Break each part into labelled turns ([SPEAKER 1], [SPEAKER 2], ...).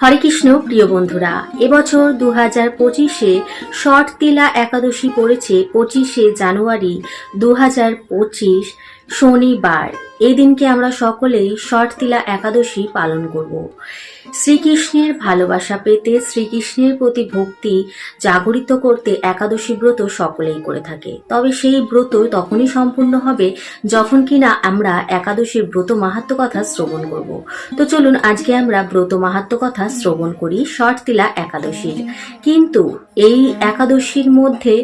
[SPEAKER 1] হরে কৃষ্ণ প্রিয় বন্ধুরা, এবছর দু হাজার পঁচিশে ষট তিলা একাদশী পড়েছে পঁচিশে জানুয়ারি দু হাজার পঁচিশ। শনিবার। এই দিনকে আমরা সকলেই শর্ট তিলা একাদশী পালন করব। শ্রীকৃষ্ণের ভালোবাসা পেতে শ্রীকৃষ্ণের প্রতি ভক্তি জাগরিত করতে একাদশী ব্রত সকলেই করে থাকে। তবে সেই ব্রত তখনই সম্পূর্ণ হবে যখন কিনা আমরা একাদশীর ব্রত মাহাত্ম কথা শ্রবণ করব। তো চলুন আজকে আমরা ব্রত মাহাত্ম কথা শ্রবণ করি শর্ট তিলা একাদশীর। কিন্তু এই একাদশীর মধ্যে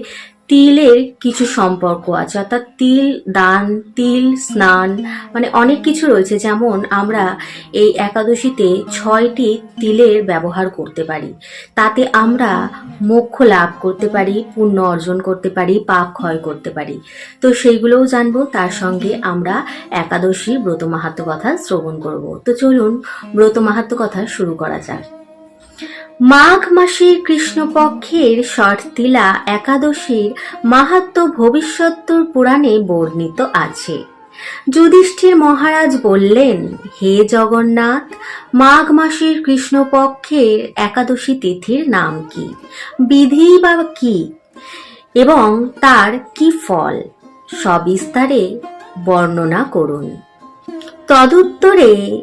[SPEAKER 1] তিলের কিছু সম্পর্ক আছে, অর্থাৎ তিল, দান, তিল, স্নান মানে অনেক কিছু রয়েছে। যেমন আমরা এই একাদশীতে ছয়টি তিলের ব্যবহার করতে পারি। তাতে আমরা মোক্ষ লাভ করতে পারি, পুণ্য অর্জন করতে পারি, পাপ ক্ষয় করতে পারি। তো সেইগুলোও জানব, তার সঙ্গে আমরা একাদশী ব্রত মাহাত্ম কথা শ্রবণ করব। তো চলুন ব্রত মাহাত্ম কথা শুরু করা যাক। মাঘ মাসের কৃষ্ণপক্ষের শর্তিলা একাদশীর মাহাত্ম ভবিষ্যত্তর পুরাণে বর্ণিত আছে। যুধিষ্ঠির মহারাজ বললেন, হে জগন্নাথ, মাঘ মাসের কৃষ্ণপক্ষের একাদশী তিথির নাম কি? বিধি বা কি? এবং তার কি ফল? সবিস্তারে বর্ণনা করুন। তদুত্তরে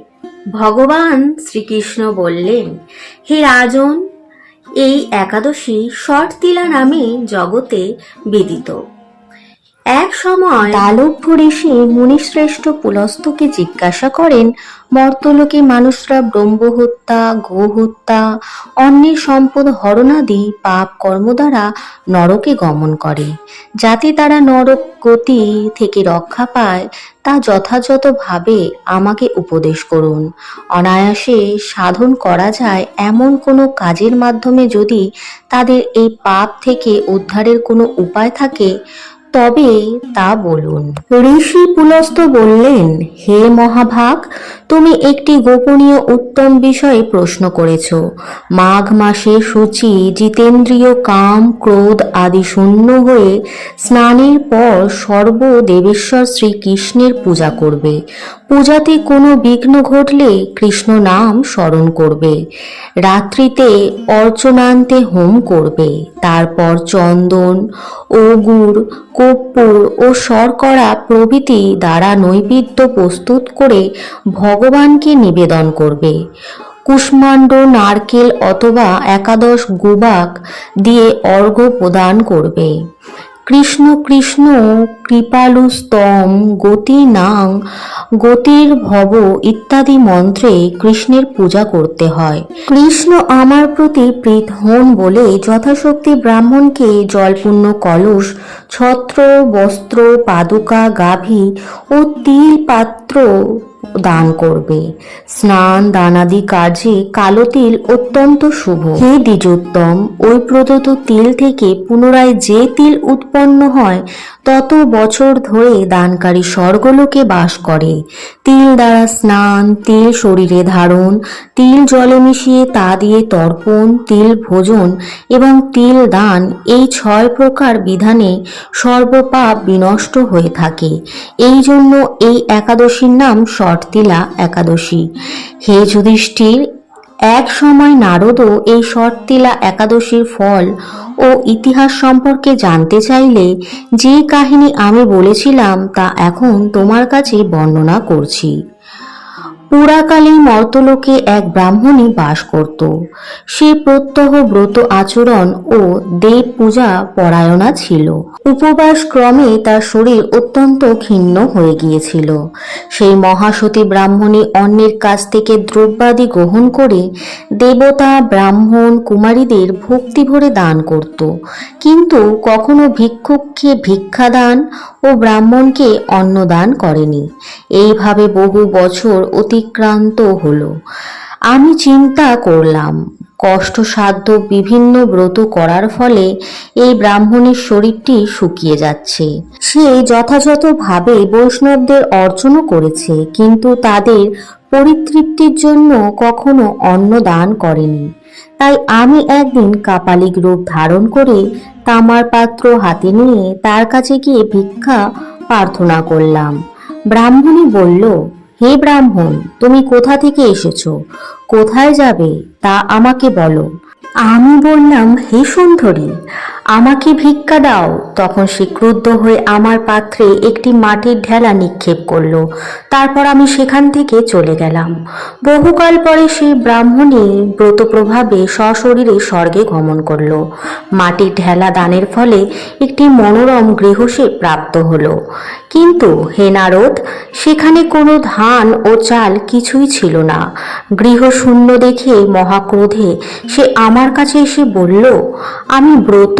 [SPEAKER 1] ভগবান শ্রীকৃষ্ণ বললেন হে রাজন এই একাদশী শর্তিলা নামে জগতে বিদিত। এক সময় দালভ্য ঋষি মুনিশ্রেষ্ঠ পুলস্তকে জিজ্ঞাসা করেন, মর্তলোকে মানুষরা ব্রহ্ম হত্যা গো হত্যা অন্যের সম্পদ হরণাদি, পাপ কর্ম দ্বারা নরকে গমন করে। যাতে তারা নরক গতি থেকে রক্ষা পায়, তা যথাযথভাবে আমাকে উপদেশ করুন। অনায়াসে সাধন করা যায় এমন কোনো কাজের মাধ্যমে যদি তাদের এই পাপ থেকে উদ্ধারের কোনো উপায় থাকে তবে তা বলুন। ঋষি পুলস্ত বললেন, হে মহাভাগ, তুমি একটি গোপনীয় উত্তম বিষয়ে প্রশ্ন করেছ। মাঘ মাসে সূচি, জিতেন্দ্রীয় কাম, ক্রোধ আদি শূন্য হয়ে স্নানের পর সর্ব দেবেশ্বর শ্রীকৃষ্ণের পূজা করবে। পূজাতে কোনো বিঘ্ন ঘটলে কৃষ্ণ নাম স্মরণ করবে। রাত্রিতে অর্চনান্তে হোম করবে। তারপর চন্দন অগুর কর্পূর ও শর্করা প্রভৃতি দ্বারা নৈবেদ্য প্রস্তুত করে ভগবানকে নিবেদন করবে। কুষ্মাণ্ড, নারকেল অথবা একাদশ গুবাক দিয়ে অর্ঘ্য প্রদান করবে। কৃষ্ণ কৃষ্ণ কৃপালুস্তম গতি নাং, গতির ভব ইত্যাদি মন্ত্রে কৃষ্ণের পূজা করতে হয়। কৃষ্ণ আমার প্রতি প্রীত হন বলে যথাশক্তি ব্রাহ্মণকে জলপূর্ণ কলস, ছত্র, বস্ত্র, পাদুকা, গাভী ও তিল পাত্র দান করবে। স্নান, দানাদি কাজে কালো তিল অত্যন্ত শুভ। হে দ্বিজোত্তম ওই প্রদত্ত তিল থেকে পুনরায় যে তিল উৎপন্ন হয় তত বছর ধরে দানকারী স্বর্গলোকে বাস করে। তিল দ্বারা স্নান, তিল শরীরে ধারণ, তিল জলে মিশিয়ে তা দিয়ে তর্পণ, তিল ভোজন এবং তিল দান এই ছয় প্রকার বিধানে সর্বপাপ বিনষ্ট হয়ে থাকে। এই জন্য এই একাদশীর নাম শর্তিলা একাদশী। হে যুধিষ্ঠির এক সময় নারদও এই শর্তিলা একাদশীর ফল ও ইতিহাস সম্পর্কে জানতে চাইলে যে কাহিনী আমি বলেছিলাম তা এখন তোমার কাছে বর্ণনা করছি। পুরাকালে মর্তলোকে এক ব্রাহ্মণী বাস করত। সে প্রত্যহ ব্রত আচরণ ও দেব পূজা পরায়ণা ছিল। উপবাস ক্রমে তার শরীর অত্যন্ত ক্ষীণ হয়ে গিয়েছিল। সেই মহাসতী ব্রাহ্মণী অন্যের কাছ থেকে দ্রব্যাদি গ্রহণ করে দেবতা, ব্রাহ্মণ, কুমারীদের ভক্তি ভরে দান করত। কিন্তু কখনো ভিক্ষুককে ভিক্ষাদান ও ব্রাহ্মণকে অন্নদান করেনি। এইভাবে বহু বছর অতিক্রান্ত হলো। আমি চিন্তা করলাম, কষ্টসাধ্য বিভিন্ন ব্রত করার ফলে এই ব্রাহ্মণের শরীরটি শুকিয়ে যাচ্ছে। সে যথাযথভাবে বৈষ্ণবদের অর্চনও করেছে, কিন্তু তাদের পরিতৃপ্তির জন্য কখনো অন্ন দান করেনি। তাই আমি একদিন কাপালিক রূপ ধারণ করে তামার পাত্র হাতে নিয়ে তার কাছে গিয়ে ভিক্ষা প্রার্থনা করলাম। ব্রাহ্মণী বলল হে ব্রাহ্মণ, তুমি কোথা থেকে এসেছ? কোথায় যাবে তা আমাকে বলো। আমি বললাম, হে সুন্দরী আমাকে ভিক্ষা দাও। তখন সে ক্রুদ্ধ হয়ে আমার পাত্রে একটি মাটির ঢেলা নিক্ষেপ করল। তারপর আমি সেখান থেকে চলে গেলাম। বহুকাল পরে সেই ব্রাহ্মণী ব্রত প্রভাবে সশরীরে স্বর্গে গমন করল। মাটির ঢেলা দানের ফলে একটি মনোরম গৃহ সে প্রাপ্ত হল। কিন্তু হে নারদ, সেখানে কোনো ধান ও চাল কিছুই ছিল না। গৃহ শূন্য দেখে মহাক্রোধে সে আমার কাছে এসে বলল, আমি ব্রত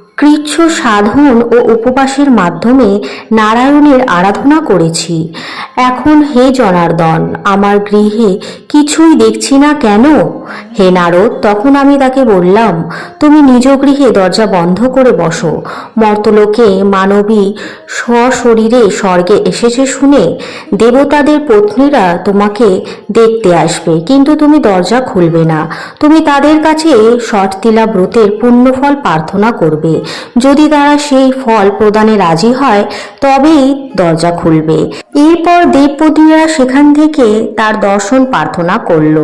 [SPEAKER 1] কৃচ্ছ সাধন ও উপবাসের মাধ্যমে নারায়ণের আরাধনা করেছি। এখন হে জনার্দন, আমার গৃহে কিছুই দেখছি না কেন? হে নারদ, তখন আমি তাকে বললাম, তুমি নিজ গৃহে দরজা বন্ধ করে বসো। মর্তলোকে মানবী স্বশরীরে স্বর্গে এসেছে শুনে দেবতাদের পত্নীরা তোমাকে দেখতে আসবে, কিন্তু তুমি দরজা খুলবে না। তুমি তাদের কাছে শর্তিলা ব্রতের পুণ্যফল প্রার্থনা করবে। যদি তারা সেই ফল প্রদানে রাজি হয়, তবেই দরজা খুলবে। এরপর দেবপত্নীরা সেখান থেকে তার দর্শন প্রার্থনা করল।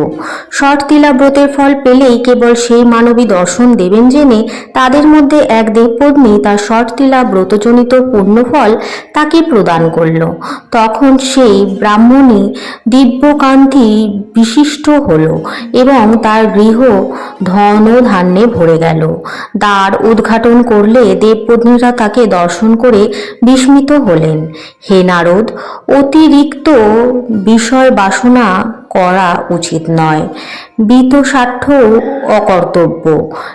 [SPEAKER 1] শর্তিলা ব্রতের ফল পেলেই কেবল সেই মানবী দর্শন দেবেন জেনে তাদের মধ্যে এক দেবপত্নী তার শর্তিলা ব্রতজনিত পুণ্যফল তাকে প্রদান করল। তখন সেই ব্রাহ্মণী দিব্যকান্তি বিশিষ্ট হল এবং তার গৃহ ধন ও ধান্যে ভরে গেল। দ্বার উদ্ঘাটন করলে দেবপত্নীরা তাকে দর্শন করে বিস্মিত হলেন। হে নারদ, অতিরিক্ত বিষয় বাসনা করা উচিত নয়। বিতসাঠ্য অকর্তব্য।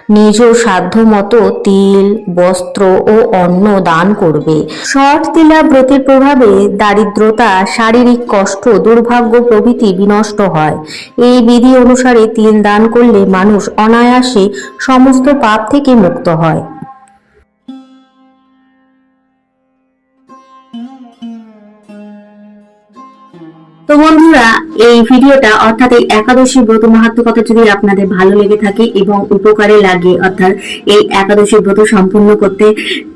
[SPEAKER 1] নিজ সাধ্য মতো তিল, বস্ত্র ও অন্ন দান করবে। শট তিলা ব্রতের প্রভাবে দারিদ্রতা, শারীরিক কষ্ট, দুর্ভাগ্য প্রভৃতি বিনষ্ট হয়। এই বিধি অনুসারে তিল দান করলে মানুষ অনায়াসে সমস্ত পাপ থেকে মুক্ত হয়। তো বন্ধুরা, এই ভিডিওটা অর্থাৎ এই একাদশী ব্রত মাহাত্ম কথা যদি আপনাদের ভালো লেগে থাকে এবং উপকারে লাগে, অর্থাৎ এই একাদশী ব্রত সম্পূর্ণ করতে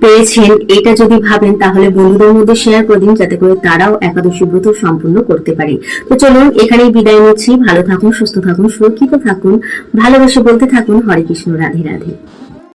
[SPEAKER 1] পেরেছেন, এটা যদি ভাবেন, তাহলে বন্ধুদের মধ্যে শেয়ার করে দিন, যাতে করে তারাও একাদশী ব্রত সম্পূর্ণ করতে পারে। তো চলুন, এখানেই বিদায় নিচ্ছি। ভালো থাকুন, সুস্থ থাকুন, সুরক্ষিত থাকুন, ভালোবেসে বলতে থাকুন। হরে কৃষ্ণ, রাধে রাধে।